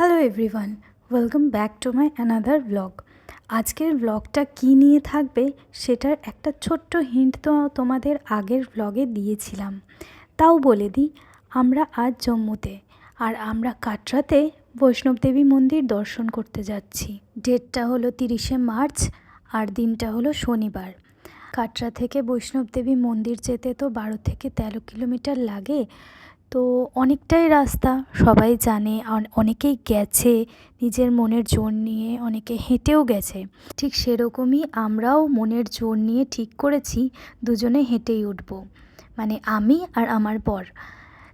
Hello everyone welcome back to my another blog আজকের ব্লগটা কী নিয়ে থাকবে সেটার একটা ছোট্ট হিন্ট তো তোমাদের আগের ব্লগে দিয়েছিলাম। তাও বলে দিই, আমরা আজ জম্মুতে আর আমরা কাটরাতে বৈষ্ণবদেবী মন্দির দর্শন করতে যাচ্ছি। ডেটটা হলো তিরিশে মার্চ আর দিনটা হলো শনিবার। কাটরা থেকে বৈষ্ণবদেবী মন্দির যেতে তো বারো থেকে তেরো কিলোমিটার লাগে। তো অনেকটাই রাস্তা সবাই জানে অন- অনেকেই গেছে নিজের মনের জোর নিয়ে অনেকে হেঁটেও গেছে। ঠিক সেরকমই আমরাও মনের জোর নিয়ে ঠিক করেছি দুজনে হেঁটেই উঠব। মানে আমি আর আমার বর।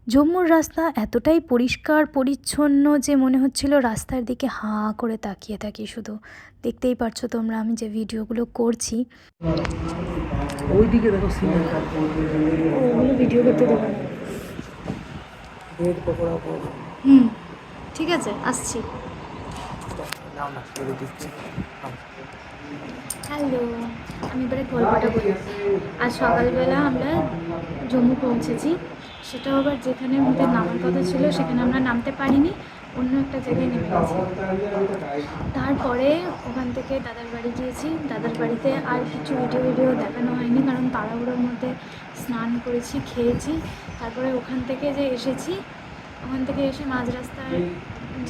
জম্মুর রাস্তা এতটাই পরিষ্কার পরিচ্ছন্ন যে মনে হচ্ছিল রাস্তার দিকে হাঁ করে তাকিয়ে থাকি শুধু। দেখতেই পারছ তোমরা আমি যে ভিডিওগুলো করছি। ওইদিকে দেখো ভিডিও করতে দেবো না। ব্রেড পকোড়া পাবো হুম ঠিক আছে আসছি। নাও না করে দিচ্ছি। হ্যালো আমি এবারে গল্পটা বলি। আজ সকালবেলা আমরা জম্মু পৌঁছেছি। সেটাও আবার যেখানে আমাদের নামার কথা ছিল সেখানে আমরা নামতে পারিনি। অন্য একটা জায়গায় নেমে গেছি। তারপরে ওখান থেকে দাদার বাড়ি গিয়েছি। দাদার বাড়িতে আর কিছু ভিডিও ভিডিও দেখানো হয়নি, কারণ তাড়াহুড়োর মধ্যে স্নান করেছি, খেয়েছি। তারপরে ওখান থেকে যে এসেছি, ওখান থেকে এসে মাঝ রাস্তায়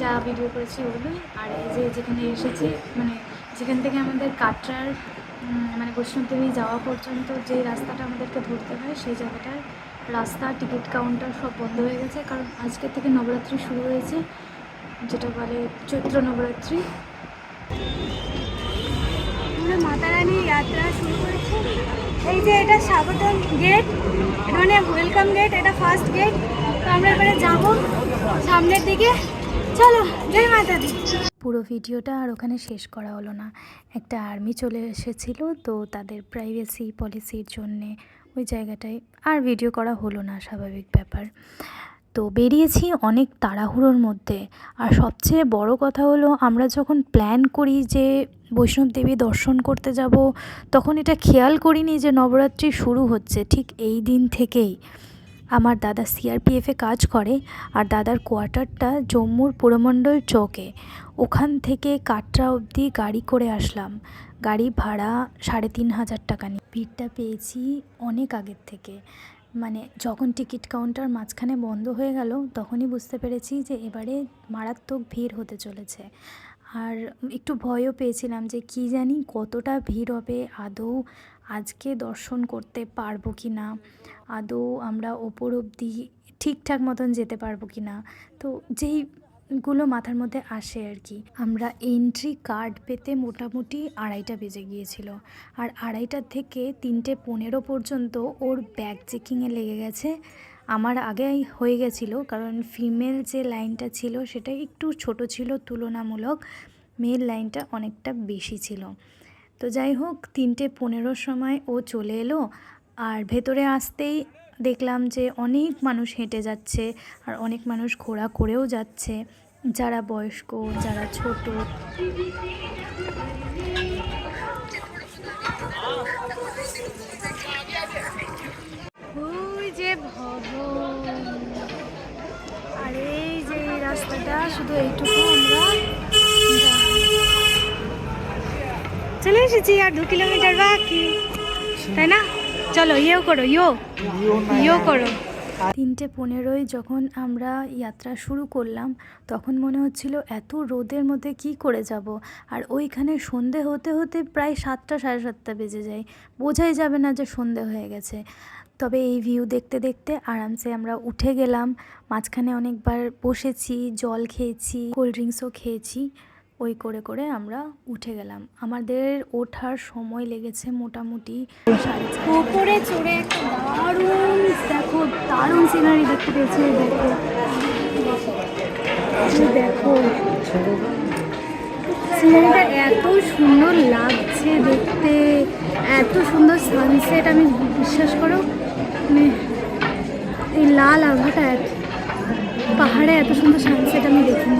যা ভিডিও করেছি ওগুলোই আর এই যে যেখানে এসেছি মানে যেখান থেকে আমাদের কাটরার মানে বৈষ্ণবদেবী যাওয়া পর্যন্ত যে রাস্তাটা আমাদেরকে ধরতে হয়, সেই জায়গাটার রাস্তা, টিকিট কাউন্টার সব বন্ধ হয়ে গেছে। কারণ আজকে থেকে নবরাত্রি শুরু হয়েছে। যেটা বলে চৈত্র নবরাত্রি। আমরা মাতা রানীর যাত্রা শুরু করেছি। এই যে এটা স্বাগতম গেট এটা মানে ওয়েলকাম গেট এটা ফার্স্ট গেট তো আমরা এবারে যাব সামনের দিকে। চলো জয় মাতা দি পুরো ভিডিওটা আর ওখানে শেষ করা হলো না। একটা আর্মি চলে এসেছিল তো তাদের প্রাইভেসি পলিসির জন্যে ওই জায়গাটায় আর ভিডিও করা হলো না স্বাভাবিক ব্যাপার। তো বেরিয়েছি অনেক তাড়াহুড়োর মধ্যে। আর সবচেয়ে বড় কথা হলো, আমরা যখন প্ল্যান করি যে বৈষ্ণব দেবী দর্শন করতে যাব, তখন এটা খেয়াল করিনি যে নবরাত্রি শুরু হচ্ছে ঠিক এই দিন থেকেই। আমার দাদা সিআরপিএফে কাজ করে, আর দাদার কোয়ার্টারটা জম্মুর পুরমণ্ডল চকে। ওখান থেকে কাটরা অবধি গাড়ি করে আসলাম। গাড়ি ভাড়া সাড়ে তিন হাজার টাকা নিয়ে। ভিড়টা পেয়েছি অনেক আগের থেকে। মানে যখন টিকিট কাউন্টার মাঝখানে বন্ধ হয়ে গেল, তখনই বুঝতে পেরেছি যে এবারে মারাত্মক ভিড় হতে চলেছে। আর একটু ভয়ও পেয়েছিলাম যে কি জানি কতটা ভিড় হবে, আদৌ আজকে দর্শন করতে পারব কি না? আদৌ আমরা ওপর অবধি ঠিকঠাক মতন যেতে পারব কি না? তো যেইগুলো মাথার মধ্যে আসে আর কি। আমরা এন্ট্রি কার্ড পেতে মোটামুটি আড়াইটা বেজে গিয়েছিল। আর আড়াইটার থেকে তিনটে পনেরো পর্যন্ত ওর ব্যাগ চেকিংয়ে লেগে গেছে। আমার আগেই হয়ে গেছিল, কারণ ফিমেল যে লাইনটা ছিল সেটা একটু ছোট ছিল, তুলনামূলক মেল লাইনটা অনেকটা বেশি ছিল। তো যাই হোক, তিনটে পনেরোর সময় ও চলে এলো। আর ভেতরে আসতেই দেখলাম যে অনেক মানুষ হেঁটে যাচ্ছে আর অনেক মানুষ ঘোরা করেও যাচ্ছে। যারা বয়স্ক, যারা ছোট। আর এই যে রাস্তাটা, শুধু এইটুকু চলে এসেছি আর দু কিলোমিটার বাকি, তাই না? চলো, ইয়েও করো ইয়ো তিনটে পনেরোই যখন আমরা যাত্রা শুরু করলাম, তখন মনে হচ্ছিল এত রোদের মধ্যে কি করে যাব? আর ওইখানে সন্ধে হতে হতে প্রায় সাতটা, সাড়ে সাতটা বেজে যায়। বোঝাই যাবে না যে সন্ধে হয়ে গেছে। তবে এই ভিউ দেখতে দেখতে আরামসে আমরা উঠে গেলাম। মাঝখানে অনেকবার বসেছি, জল খেয়েছি কোল্ড ড্রিঙ্কসও খেয়েছি। ওই করে করে আমরা উঠে গেলাম। আমাদের ওঠার সময় লেগেছে মোটামুটি সাড়ে চড়ে দারুণ, দেখো, দারুণ সিনারি দেখতে পেয়েছি দেখো। দেখো। সিনারিটা এত সুন্দর লাগছে দেখতে, এত সুন্দর সানসেট আমি বিশ্বাস করো মানে এই লাল আভাটা, পাহাড়ে এত সুন্দর সানসেট আমি দেখিনি।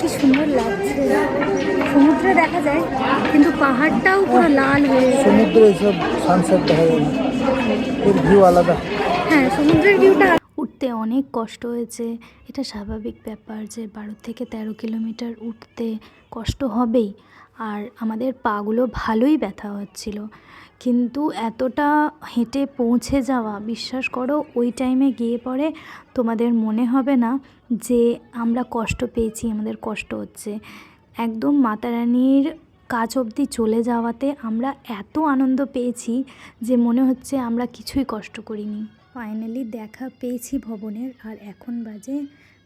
কি সুন্দর লাগছে। সমুদ্রে দেখা যায় কিন্তু পাহাড়টাও পুরো লাল হয়ে সমুদ্রে এসব সানসেট দেখা যায় ভিউ আলাদা। হ্যাঁ সমুদ্রের ভিউটা উঠতে অনেক কষ্ট হয়েছে। এটা স্বাভাবিক ব্যাপার যে বারো থেকে তেরো কিলোমিটার উঠতে কষ্ট হবেই। আর আমাদের পাগুলো ভালোই ব্যথা হচ্ছিল। কিন্তু এতটা হেঁটে পৌঁছে যাওয়া, বিশ্বাস করো, ওই টাইমে গিয়ে পরে তোমাদের মনে হবে না যে আমরা কষ্ট পেয়েছি, আমাদের কষ্ট হচ্ছে। একদম মাতা রানীর কাজ অবধি চলে যাওয়াতে আমরা এত আনন্দ পেয়েছি যে মনে হচ্ছে আমরা কিছুই কষ্ট করিনি। ফাইনালি দেখা পেয়েছি ভবনের, আর এখন বাজে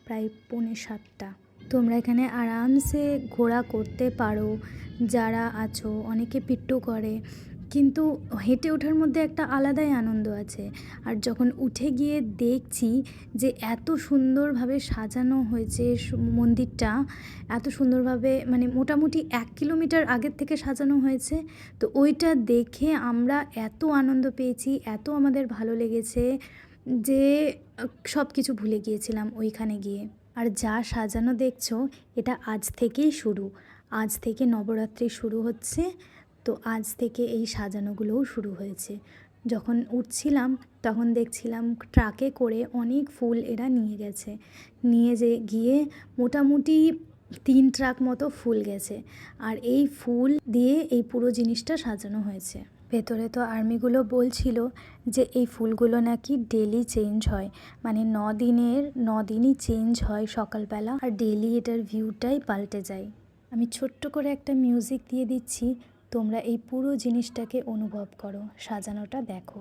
প্রায় পৌনে সাতটা। তোমরা এখানে আরামসে ঘোরা করতে পারো, যারা আছো, অনেকে পিট্টু করে কিন্তু হেঁটে ওঠার মধ্যে একটা আলাদাই আনন্দ আছে। আর যখন উঠে গিয়ে দেখছি যে এত সুন্দরভাবে সাজানো হয়েছে মন্দিরটা, এত সুন্দরভাবে মানে মোটামুটি এক কিলোমিটার আগের থেকে সাজানো হয়েছে, তো ওইটা দেখে আমরা এত আনন্দ পেয়েছি, এত আমাদের ভালো লেগেছে যে সব কিছু ভুলে গিয়েছিলাম ওইখানে গিয়ে। আর যা সাজানো দেখছ, এটা আজ থেকেই শুরু। আজ থেকে নবরাত্রি শুরু হচ্ছে। তো আজ থেকে এই সাজানোগুলোও শুরু হয়েছে। যখন উঠছিলাম, তখন দেখছিলাম ট্রাকে করে অনেক ফুল এরা নিয়ে গেছে। নিয়ে যে গিয়ে মোটামুটি তিন ট্রাক মতো ফুল গেছে। আর এই ফুল দিয়ে এই পুরো জিনিসটা সাজানো হয়েছে। ভেতরে তো আর্মিগুলো বলছিল যে এই ফুলগুলো নাকি ডেলি চেঞ্জ হয়। মানে ন দিনের, ন দিনই চেঞ্জ হয় সকালবেলা। আর ডেলি এটার ভিউটাই পাল্টে যায়। আমি ছোট্ট করে একটা মিউজিক দিয়ে দিচ্ছি। তোমরা এই পুরো জিনিসটাকে অনুভব করো সাজানোটা দেখো।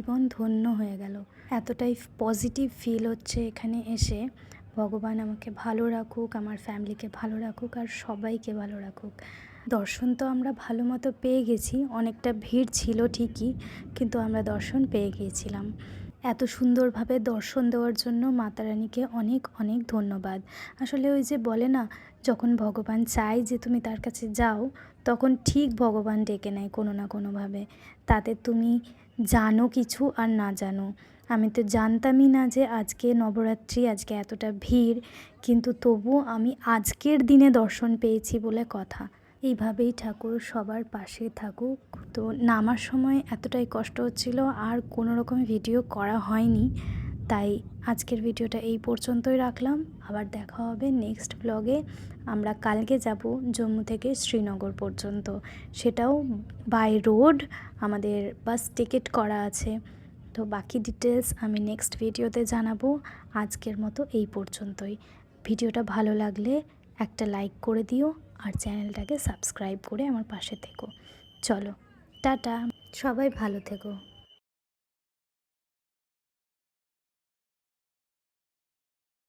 জীবন ধন্য হয়ে গেল। এতটাই পজিটিভ ফিল হচ্ছে এখানে এসে। ভগবান আমাকে ভালো রাখুক, আমার ফ্যামিলিকে ভালো রাখুক, আর সবাইকে ভালো রাখুক। দর্শন তো আমরা ভালো মতো পেয়ে গেছি, অনেকটা ভিড় ছিল ঠিকই, কিন্তু আমরা দর্শন পেয়ে গিয়েছিলাম। এত সুন্দরভাবে দর্শন দেওয়ার জন্য মাতা রানীকে অনেক অনেক ধন্যবাদ। আসলে ওই যে বলে না, যখন ভগবান চায় যে তুমি তার কাছে যাও, তখন ঠিক ভগবান ডেকে নেয় কোনো না কোনোভাবে। তাতে তুমি জানো কিছু আর না জানো। আমি তো জানতামই না যে আজকে নবরাত্রি, আজকে এতটা ভিড়, কিন্তু তবু আমি আজকের দিনে দর্শন পেয়েছি বলে কথা। এইভাবেই ঠাকুর সবার পাশে থাকুক। তো নামার সময় এতটাই কষ্ট হচ্ছিল, আর কোনো রকম ভিডিও করা হয়নি। তাই আজকের ভিডিওটা এই পর্যন্তই রাখলাম। আবার দেখা হবে নেক্সট ব্লগে আমরা কালকে যাব জম্মু থেকে শ্রীনগর পর্যন্ত। সেটাও বাই রোড আমাদের বাস টিকিট করা আছে। তো বাকি ডিটেলস আমি নেক্সট ভিডিওতে জানাব। আজকের মতো এই পর্যন্তই। ভিডিওটা ভালো লাগলে একটা লাইক করে দিও আর চ্যানেলটাকে সাবস্ক্রাইব করে আমার পাশে থেকো। চলো, টাটা। সবাই ভালো থেকো।